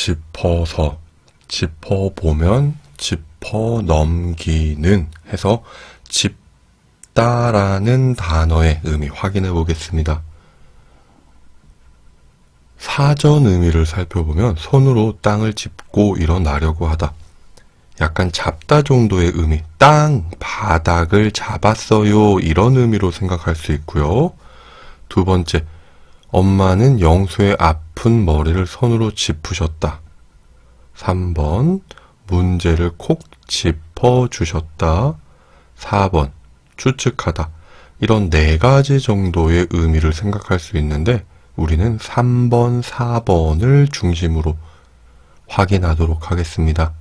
짚어서, 짚어보면, 짚어 넘기는 해서 짚다라는 단어의 의미 확인해 보겠습니다. 사전 의미를 살펴보면 손으로 땅을 짚고 일어나려고 하다. 약간 잡다 정도의 의미, 땅, 바닥을 잡았어요. 이런 의미로 생각할 수 있고요. 두 번째, 엄마는 영수의 아픈 머리를 손으로 짚으셨다. 3번, 문제를 콕 짚어주셨다. 4번, 추측하다. 이런 네 가지 정도의 의미를 생각할 수 있는데, 우리는 3번, 4번을 중심으로 확인하도록 하겠습니다.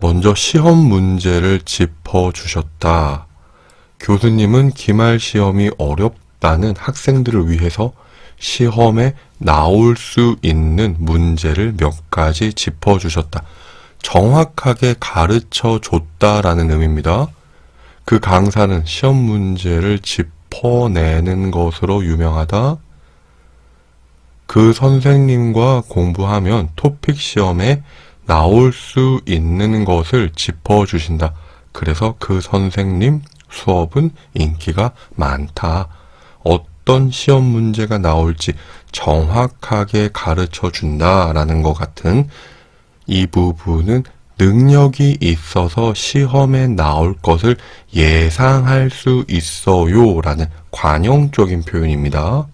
먼저 시험 문제를 짚어주셨다. 교수님은 기말 시험이 어렵다 는 학생들을 위해서 시험에 나올 수 있는 문제를 몇 가지 짚어주셨다. 정확하게 가르쳐 줬다라는 의미입니다. 그 강사는 시험 문제를 짚어내는 것으로 유명하다. 그 선생님과 공부하면 토픽 시험에 나올 수 있는 것을 짚어주신다. 그래서 그 선생님 수업은 인기가 많다. 어떤 시험 문제가 나올지 정확하게 가르쳐 준다라는 것 같은 이 부분은 능력이 있어서 시험에 나올 것을 예상할 수 있어요 라는 관용적인 표현입니다.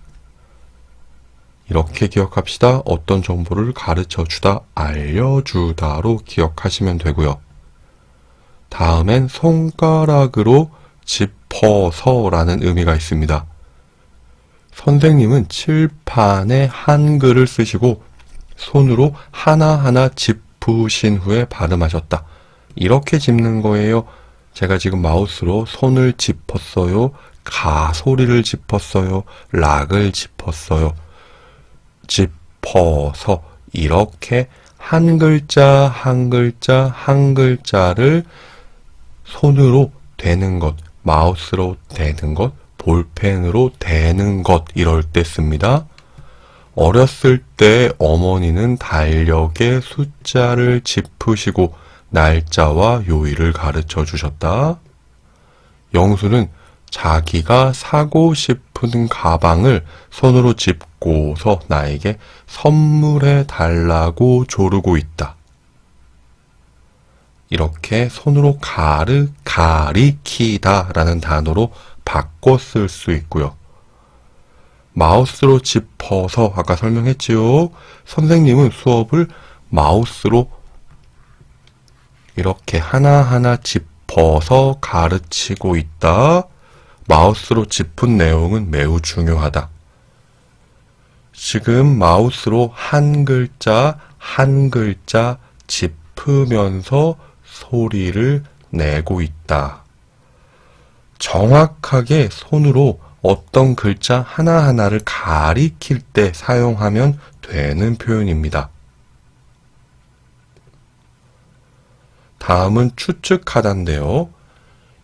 이렇게 기억합시다. 어떤 정보를 가르쳐 주다, 알려주다로 기억하시면 되고요. 다음엔 손가락으로 짚어서 라는 의미가 있습니다. 선생님은 칠판에 한글을 쓰시고 손으로 하나하나 짚으신 후에 발음하셨다. 이렇게 짚는 거예요. 제가 지금 마우스로 손을 짚었어요. 가 소리를 짚었어요. 락을 짚었어요. 짚어서 이렇게 한 글자 한 글자 한 글자를 손으로 대는 것, 마우스로 대는 것, 볼펜으로 대는 것 이럴 때 씁니다. 어렸을 때 어머니는 달력에 숫자를 짚으시고 날짜와 요일을 가르쳐 주셨다. 영수는 자기가 사고 싶은 가방을 손으로 짚고서 나에게 선물해 달라고 조르고 있다. 이렇게 손으로 가르, 가리키다 라는 단어로 바꿔 쓸 수 있고요. 마우스로 짚어서 아까 설명했지요. 선생님은 수업을 마우스로 이렇게 하나하나 짚어서 가르치고 있다. 마우스로 짚은 내용은 매우 중요하다. 지금 마우스로 한 글자 한 글자 짚으면서 소리를 내고 있다. 정확하게 손으로 어떤 글자 하나하나를 가리킬 때 사용하면 되는 표현입니다. 다음은 추측하다인데요.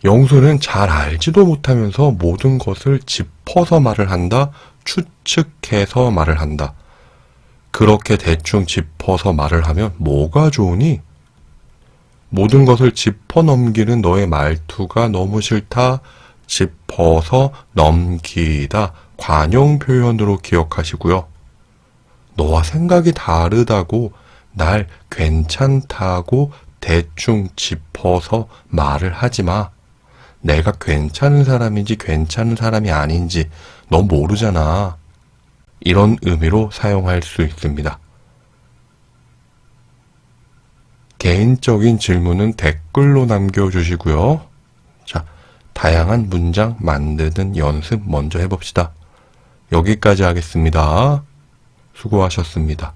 영수는 잘 알지도 못하면서 모든 것을 짚어서 말을 한다, 추측해서 말을 한다. 그렇게 대충 짚어서 말을 하면 뭐가 좋으니? 모든 것을 짚어 넘기는 너의 말투가 너무 싫다. 짚어서 넘기다. 관용 표현으로 기억하시고요. 너와 생각이 다르다고 날 괜찮다고 대충 짚어서 말을 하지 마. 내가 괜찮은 사람인지 괜찮은 사람이 아닌지 너 모르잖아. 이런 의미로 사용할 수 있습니다. 개인적인 질문은 댓글로 남겨주시고요. 자, 다양한 문장 만드는 연습 먼저 해봅시다. 여기까지 하겠습니다. 수고하셨습니다.